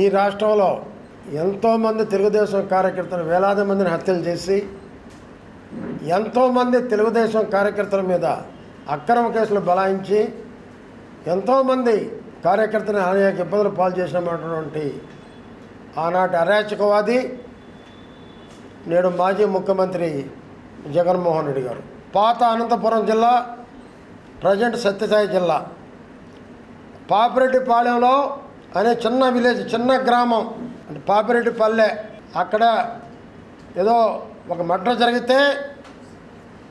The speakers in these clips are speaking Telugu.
ఈ రాష్ట్రంలో ఎంతోమంది తెలుగుదేశం కార్యకర్తలు వేలాది మందిని హత్యలు చేసి ఎంతోమంది తెలుగుదేశం కార్యకర్తల మీద అక్రమ కేసులు బలాయించి ఎంతోమంది కార్యకర్తని అనేక ఇబ్బందులు పాలు చేసినటువంటి ఆనాటి అరాచకవాది నేడు మాజీ ముఖ్యమంత్రి జగన్మోహన్ రెడ్డి గారు. పాత అనంతపురం జిల్లా ప్రజెంట్ సత్యసాయి జిల్లా. పాపిరెడ్డిపాలెంలో అనే చిన్న విలేజ్ చిన్న గ్రామం అంటే పాపిరెడ్డిపల్లె అక్కడ ఏదో ఒక మర్డర్ జరిగితే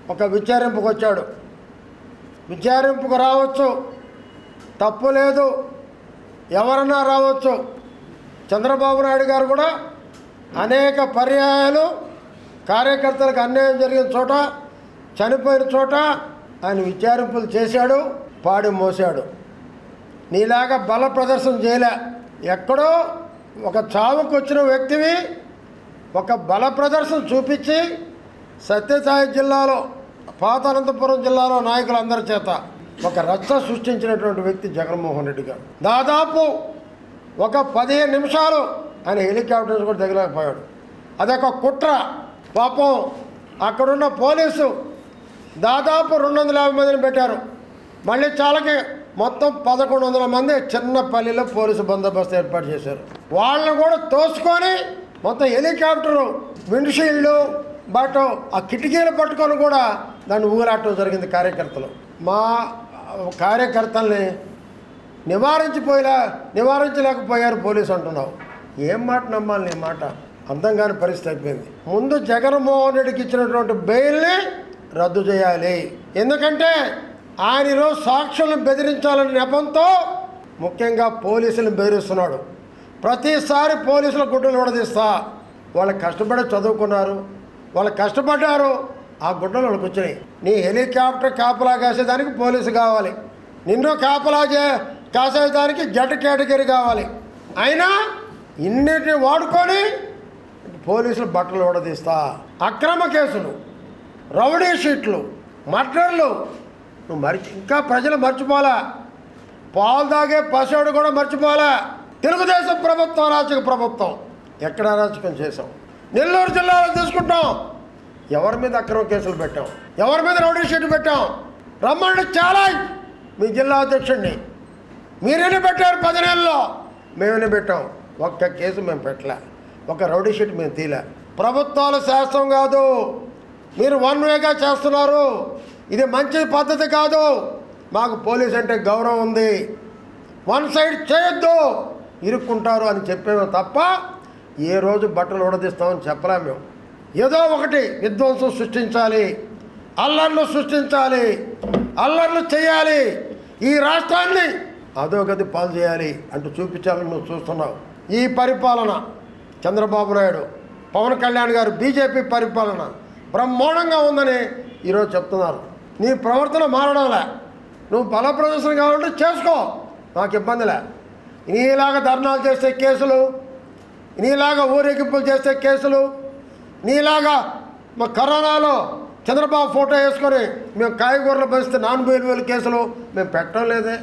ఒక విచారింపుకు వచ్చాడు. విచారింపుకు రావచ్చు. తప్పు లేదు. ఎవరన్నా రావచ్చు. చంద్రబాబు నాయుడు గారు కూడా అనేక పర్యాయాలు కార్యకర్తలకు అన్యాయం జరిగిన చోట చనిపోయిన చోట ఆయన విచారింపులు చేశాడు పాడి మోసాడు నీలాగా బల ప్రదర్శన చేయలే. ఎక్కడో ఒక చావుకు వచ్చిన వ్యక్తివి ఒక బల ప్రదర్శన చూపించి సత్యసాయి జిల్లాలో పాత అనంతపురం జిల్లాలో నాయకులందరి చేత ఒక రచ్చ సృష్టించినటువంటి వ్యక్తి జగన్మోహన్ రెడ్డి గారు. దాదాపు ఒక పదిహేను నిమిషాలు ఆయన హెలికాప్టర్స్ కూడా దిగలేకపోయాడు అదొక కుట్ర. పాపం అక్కడున్న పోలీసు దాదాపు రెండు వందల యాభై మందిని పెట్టారు. మళ్ళీ చాలకి మొత్తం పదకొండు వందల మంది చిన్నపల్లిలో పోలీసు బందోబస్తు ఏర్పాటు చేశారు. వాళ్ళని కూడా తోసుకొని మొత్తం హెలికాప్టరు విండ్షీల్డ్ బట్ ఆ కిటికీలు పట్టుకొని కూడా దాన్ని ఊగలాటం జరిగింది కార్యకర్తలు. మా కార్యకర్తల్ని నివారించిపోయేలా నివారించలేకపోయారు పోలీసు అంటున్నావు. ఏం మాట నమ్మాలి నీ మాట? అర్థం కాని పరిస్థితి అయిపోయింది. ముందు జగన్మోహన్ రెడ్డికి ఇచ్చినటువంటి బెయిల్ని రద్దు చేయాలి. ఎందుకంటే ఆయన ఈరోజు సాక్షులను బెదిరించాలనే నెపంతో ముఖ్యంగా పోలీసులను బెదిరిస్తున్నాడు. ప్రతిసారి పోలీసుల గుడ్డలు విడదీస్తా. వాళ్ళు కష్టపడి చదువుకున్నారు. వాళ్ళు కష్టపడ్డారు. ఆ గుడ్డలు వాళ్ళకి వచ్చినాయి. నీ హెలికాప్టర్ కాపలా కాసేదానికి పోలీసు కావాలి. నిన్ను కాపలా చే కాసేదానికి జట్ కేటగిరీ కావాలి. అయినా ఇన్నిటిని వాడుకొని పోలీసులు బట్టలు విడదీస్తా. అక్రమ కేసులు రౌడీ షీట్లు మర్డర్లు నువ్వు మరిచి ఇంకా ప్రజలు మర్చిపోలే పాలు తాగే పశువుడు కూడా మర్చిపోలే తెలుగుదేశం ప్రభుత్వం అరాచక ప్రభుత్వం. ఎక్కడ అరాచకం చేసాం నెల్లూరు జిల్లాలో తీసుకుంటాం. ఎవరి మీద అక్రమ కేసులు పెట్టాం? ఎవరి మీద రౌడీ షీట్ పెట్టాం? రమ్మని చాలా మీ జిల్లా అధ్యక్షుడిని. మీరేనే పెట్టారు పది నెలల్లో? మేమేనే పెట్టాం? ఒక్క కేసు మేము పెట్టలే. ఒక రౌడీ షీట్ మేము తీలే. ప్రభుత్వాలు శాస్త్రం కాదు. మీరు వన్ వేగా చేస్తున్నారు. ఇది మంచి పద్ధతి కాదు. మాకు పోలీస్ అంటే గౌరవం ఉంది. వన్ సైడ్ చేయొద్దు. ఇరుక్కుంటారు అని చెప్పేమే తప్ప ఏ రోజు బట్టలు ఉడదీస్తామని చెప్పలేం మేము. ఏదో ఒకటి విధ్వంసం సృష్టించాలి. అల్లర్లు సృష్టించాలి. అల్లర్లు చేయాలి. ఈ రాష్ట్రాన్ని అధోగతి పాలు చేయాలి అంటూ చూపించాలని నువ్వు చూస్తున్నావు ఈ పరిపాలన చంద్రబాబు నాయుడు పవన్ కళ్యాణ్ గారు బీజేపీ పరిపాలన బ్రహ్మాండంగా ఉందని ఈరోజు చెప్తున్నారు. నీ ప్రవర్తన మారడంలే? నువ్వు బల ప్రదర్శన కావాలంటే చేసుకో. నాకు ఇబ్బందిలే. నీలాగా ధర్నాలు చేసే కేసులు నీలాగా ఊరేగింపులు చేసే కేసులు నీలాగా మా కరోనాలో చంద్రబాబు ఫోటో వేసుకొని మేము కాయగూరలు పంచితే నాన్ వేలు కేసులు మేము పెట్టడం లేదే.